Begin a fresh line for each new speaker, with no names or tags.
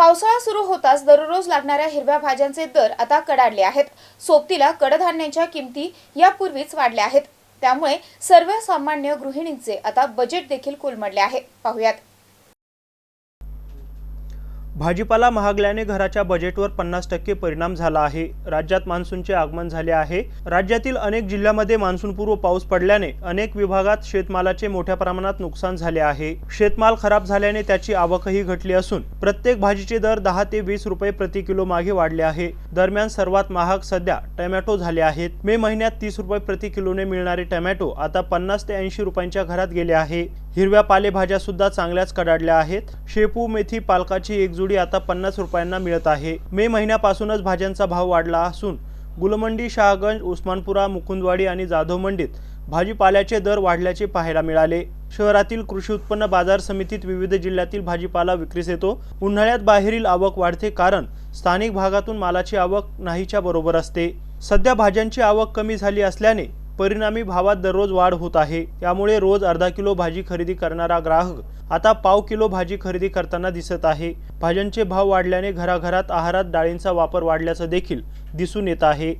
पावसाळा सुरू होताच दररोज लागणाऱ्या हिरव्या भाज्यांचे दर आता कडाडले आहेत. सोबतीला कडधान्यांच्या किमती यापूर्वीच वाढल्या आहेत. त्यामुळे सर्वसामान्य गृहिणींचे आता बजेट देखील कोलमडले आहे. पाहुयात.
भाजीपाला महागल्याने घराच्या बजेटवर पन्नास टक्के परिणाम झाला आहे. राज्यात मान्सूनचे आगमन झाले आहे. राज्यातील अनेक जिल्ह्यामध्ये मान्सूनपूर्व पाऊस पडल्याने अनेक विभागात शेतमालाचे मोठ्या प्रमाणात नुकसान झाले आहे. शेतमाल खराब झाल्याने त्याची आवकही घटली असून प्रत्येक भाजीचे दर दहा ते वीस रुपये प्रति किलो मागे वाढले आहे. दरम्यान सर्वात महाग सध्या टोमॅटो झाले आहेत. मे महिन्यात तीस रुपये प्रति किलोने मिळणारे टोमॅटो आता पन्नास ते ऐंशी रुपयांच्या घरात गेले आहे. हिरव्या पालेभाज्या सुद्धा चांगल्याच कडाडल्या आहेत. शेपू मेथी पालकाची एक जुडी आता पन्नास रुपयांना मिळत आहे. मे महिन्यापासूनच भाज्यांचा भाव वाढला असून गुलमंडी शहागंज उस्मानपुरा मुकुंदवाडी आणि जाधव मंडीत भाजीपाल्याचे दर वाढल्याचे पाहायला मिळाले. शहरातील कृषी उत्पन्न बाजार समितीत विविध जिल्ह्यातील भाजीपाला विक्रीस येतो. उन्हाळ्यात बाहेरील आवक वाढते कारण स्थानिक भागातून मालाची आवक नाहीच्या बरोबर असते. सध्या भाज्यांची आवक कमी झाली असल्याने परिणामी भावात दररोज वाढ होत आहे. त्यामुळे रोज अर्धा किलो भाजी खरेदी करणारा ग्राहक आता पाव किलो भाजी खरेदी करताना दिसत आहे. भाज्यांचे भाव वाढल्याने घराघरात आहारात डाळींचा वापर वाढल्याचं देखील दिसून येत आहे.